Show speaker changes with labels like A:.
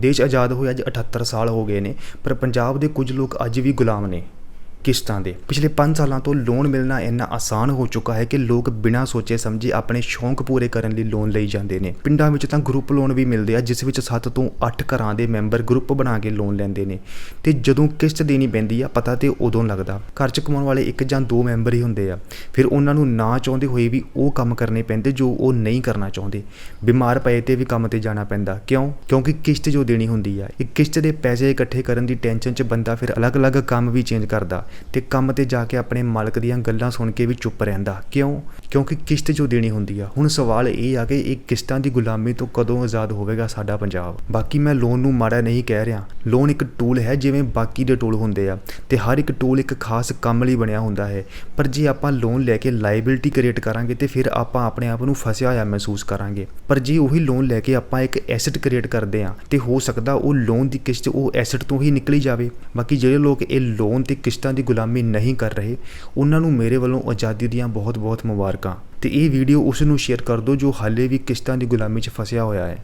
A: ਦੇਸ਼ ਆਜ਼ਾਦ ਹੋਏ ਅੱਜ 78 ਸਾਲ ਹੋ ਗਏ ਨੇ, ਪਰ ਪੰਜਾਬ ਦੇ ਕੁਝ ਲੋਕ ਅੱਜ ਵੀ ਗੁਲਾਮ ਨੇ। ਕਿਸ਼ਤਾਂ ਦੇ। ਪਿਛਲੇ 5 ਸਾਲਾਂ ਤੋਂ ਲੋਨ ਮਿਲਣਾ ਇੰਨਾ ਆਸਾਨ ਹੋ ਚੁੱਕਾ ਹੈ ਕਿ ਲੋਕ ਬਿਨਾਂ ਸੋਚੇ ਸਮਝੇ ਆਪਣੇ ਸ਼ੌਂਕ ਪੂਰੇ ਕਰਨ ਲਈ ਲੋਨ ਲਈ ਜਾਂਦੇ ਨੇ। ਪਿੰਡਾਂ ਵਿੱਚ ਤਾਂ ਗਰੁੱਪ ਲੋਨ ਵੀ ਮਿਲਦੇ ਆ, ਜਿਸ ਵਿੱਚ 7 ਤੋਂ 8 ਘਰਾਂ ਦੇ ਮੈਂਬਰ ਗਰੁੱਪ ਬਣਾ ਕੇ ਲੋਨ ਲੈਂਦੇ ਨੇ। ਤੇ ਜਦੋਂ ਕਿਸ਼ਤ ਦੇਣੀ ਪੈਂਦੀ ਆ, ਪਤਾ ਤੇ ਉਦੋਂ ਲੱਗਦਾ। ਘਰ 'ਚ ਕਮਾਉਣ ਵਾਲੇ ਇੱਕ ਜਾਂ ਦੋ ਮੈਂਬਰ ਹੀ ਹੁੰਦੇ ਆ। ਫਿਰ ਉਹਨਾਂ ਨੂੰ ਨਾ ਚਾਹੁੰਦੇ ਹੋਏ ਵੀ ਉਹ ਕੰਮ ਕਰਨੇ ਪੈਂਦੇ ਜੋ ਉਹ ਨਹੀਂ ਕਰਨਾ ਚਾਹੁੰਦੇ। ਬਿਮਾਰ ਪਏ ਤੇ ਵੀ ਕੰਮ ਤੇ ਜਾਣਾ ਪੈਂਦਾ। ਕਿਉਂ? ਕਿਉਂਕਿ ਕਿਸ਼ਤ ਜੋ ਦੇਣੀ ਹੁੰਦੀ ਆ, ਇਹ ਕਿਸ਼ਤ ਦੇ ਪੈਸੇ ਇਕੱਠੇ ਕਰਨ ਦੀ ਟੈਨਸ਼ਨ 'ਚ ਬੰਦਾ ਫਿਰ ਅਲੱਗ-ਅਲੱਗ ਕੰਮ ਵੀ ਚੇਂਜ ਕਰਦਾ। ਤੇ ਕੰਮ ਤੇ ਜਾ ਕੇ ਆਪਣੇ ਮਾਲਕ ਦੀਆਂ ਗੱਲਾਂ ਸੁਣ ਕੇ ਵੀ ਚੁੱਪ ਰਹਿੰਦਾ। ਕਿਉਂ? ਕਿਉਂਕਿ ਕਿਸ਼ਤ ਜੋ ਦੇਣੀ ਹੁੰਦੀ ਆ। ਹੁਣ ਸਵਾਲ ਇਹ ਆ ਕਿ ਇਹ ਕਿਸ਼ਤਾਂ ਦੀ ਗੁਲਾਮੀ ਤੋਂ ਕਦੋਂ ਆਜ਼ਾਦ ਹੋਵੇਗਾ ਸਾਡਾ ਪੰਜਾਬ? ਬਾਕੀ ਮੈਂ ਲੋਨ ਨੂੰ ਮਾੜਾ ਨਹੀਂ ਕਹਿ ਰਿਹਾ। ਲੋਨ ਇੱਕ ਟੂਲ ਹੈ ਜਿਵੇਂ ਬਾਕੀ ਦੇ ਟੂਲ ਹੁੰਦੇ ਆ ਤੇ ਹਰ ਇੱਕ ਟੂਲ ਇੱਕ ਖਾਸ ਕੰਮ ਲਈ ਬਣਿਆ ਹੁੰਦਾ ਹੈ। ਪਰ ਜੇ ਆਪਾਂ ਲੋਨ ਲੈ ਕੇ ਲਾਇਬਿਲਿਟੀ ਕ੍ਰੀਏਟ ਕਰਾਂਗੇ ਤੇ ਫਿਰ ਆਪਾਂ ਆਪਣੇ ਆਪ ਨੂੰ ਫਸਿਆ ਹੋਇਆ ਮਹਿਸੂਸ ਕਰਾਂਗੇ। ਪਰ ਜੇ ਉਹੀ ਲੋਨ ਲੈ ਕੇ ਆਪਾਂ ਇੱਕ ਐਸੈਟ ਕ੍ਰੀਏਟ ਕਰਦੇ ਆ ਤੇ ਹੋ ਸਕਦਾ ਉਹ ਲੋਨ ਦੀ ਕਿਸ਼ਤ ਉਹ ਐਸੈਟ ਤੋਂ ਹੀ ਨਿਕਲੀ ਜਾਵੇ। ਬਾਕੀ ਜਿਹੜੇ ਲੋਕ ਇਹ ਲੋਨ ਤੇ ਕਿਸ਼ਤਾਂ ਦੀ ਗੁਲਾਮੀ ਨਹੀਂ ਕਰ ਰਹੇ, ਉਹਨਾਂ ਨੂੰ ਮੇਰੇ ਵੱਲੋਂ ਆਜ਼ਾਦੀ ਦੀਆਂ ਬਹੁਤ-ਬਹੁਤ ਮੁਬਾਰਕਾਂ। ਅਤੇ ਇਹ ਵੀਡੀਓ ਉਸ ਨੂੰ ਸ਼ੇਅਰ ਕਰ ਦਿਓ ਜੋ ਹਾਲੇ ਵੀ ਕਿਸ਼ਤਾਂ ਦੀ ਗੁਲਾਮੀ 'ਚ ਫਸਿਆ ਹੋਇਆ ਹੈ।